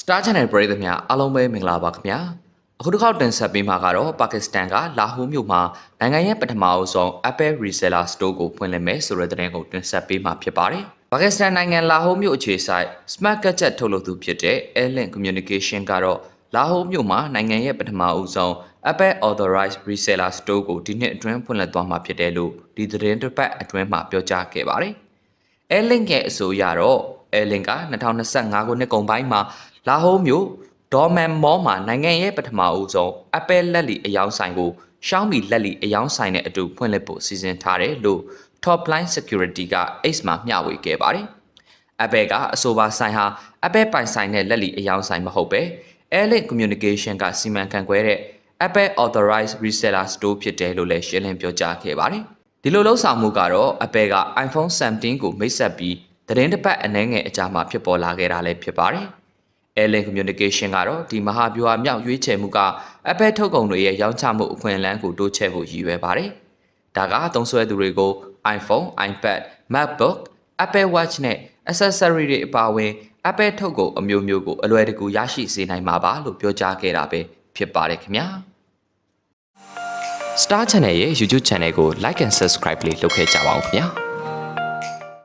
Star Channel ပရိသတ်များအားလုံးပဲမင်္ဂလာပါခင်ဗျာအခုတစ်ခေါက်တင်ဆက်ပေးမှာကတော့ပါကစ္စတန်ကလာဟိုမြို့မှာနိုင်ငံရဲ့ပထမအဆုံး Apple Reseller Store ကိုဖွင့်လှစ်မယ်ဆိုတဲ့သတင်းကိုတင်ဆက်ပေးမှာဖြစ်ပါတယ်ပါကစ္စတန်နိုင်ငံလာဟိုမြို့အခြေစိုက် Smart Gadget ထုတ်လုပ်သူဖြစ်တဲ့ Airlink Communication ကတော့လာဟိုမြို့မှာနိုင်ငံရဲ့ပထမအဆုံး Apple Authorized Reseller Store ကိုဒီနှစ်အတွင်းဖွင့်လှစ်သွားမှာဖြစ်တယ်လို့ဒီသတင်းတစ်ပတ်အတွင်းမှာပြောကြားခဲ့ပါတယ် Airlink ရဲ့အဆိုအရတော့ Airlink က2025ခုနှစ်ကုန်ပိုင်းမှာ လာဟိုမြို့ဒေါ်မန်မောမှာနိုင်ငံရဲ့ပထမအဦးဆုံး Apple လက်လီအယောင်ဆိုင်ကို Xiaomi လက်လီအယောင်ဆိုင်နဲ့အတူဖွင့်လှစ်ဖို့စီစဉ်ထားတယ်လို့ Topline Security က X မှာမျှဝေခဲ့ပါတယ်။ Apple ကအဆိုပါဆိုင်ဟာ Apple ပိုင်ဆိုင်တဲ့လက်လီအယောင်ဆိုင်မဟုတ်ပဲ Airlink Communication ကစီမံခန့်ခွဲတဲ့ Apple Authorized Reseller Store ဖြစ်တယ်လို့လည်းရှင်းလင်းပြောကြားခဲ့ပါတယ်။ဒီလိုလှုပ်ဆောင်မှုကတော့ Apple က iPhone 17ကိုမိတ်ဆက်ပြီးသတင်းတစ်ပတ်အနည်းငယ်အကြာမှာဖြစ်ပေါ်လာခဲ့တာလည်းဖြစ်ပါတယ်။ Airlink Communication ကတော့ဒီမဟာဗျူဟာမြောက်ရွေးချယ်မှုက Apple ထုတ်ကုန်တွေရဲ့ရောင်းချမှုအခွင့်အလမ်းကိုတိုးချဲ့ဖို့ရည်ရွယ်ပါတယ်။ဒါကသုံးစွဲသူတွေကို iPhone, iPad, MacBook, Apple Watch နဲ့ accessory တွေအပါအဝင် Apple ထုတ်ကုန်အမျိုးမျိုးကိုအလွယ်တကူရရှိစေနိုင်မှာပါလို့ပြောကြားခဲ့တာပဲဖြစ်ပါတယ်ခင်ဗျာ။ Star Channel ရဲ့ YouTube Channel ကို Like and Subscribe လေးလုပ်ခဲ့ကြပါဦးခင်ဗျာ။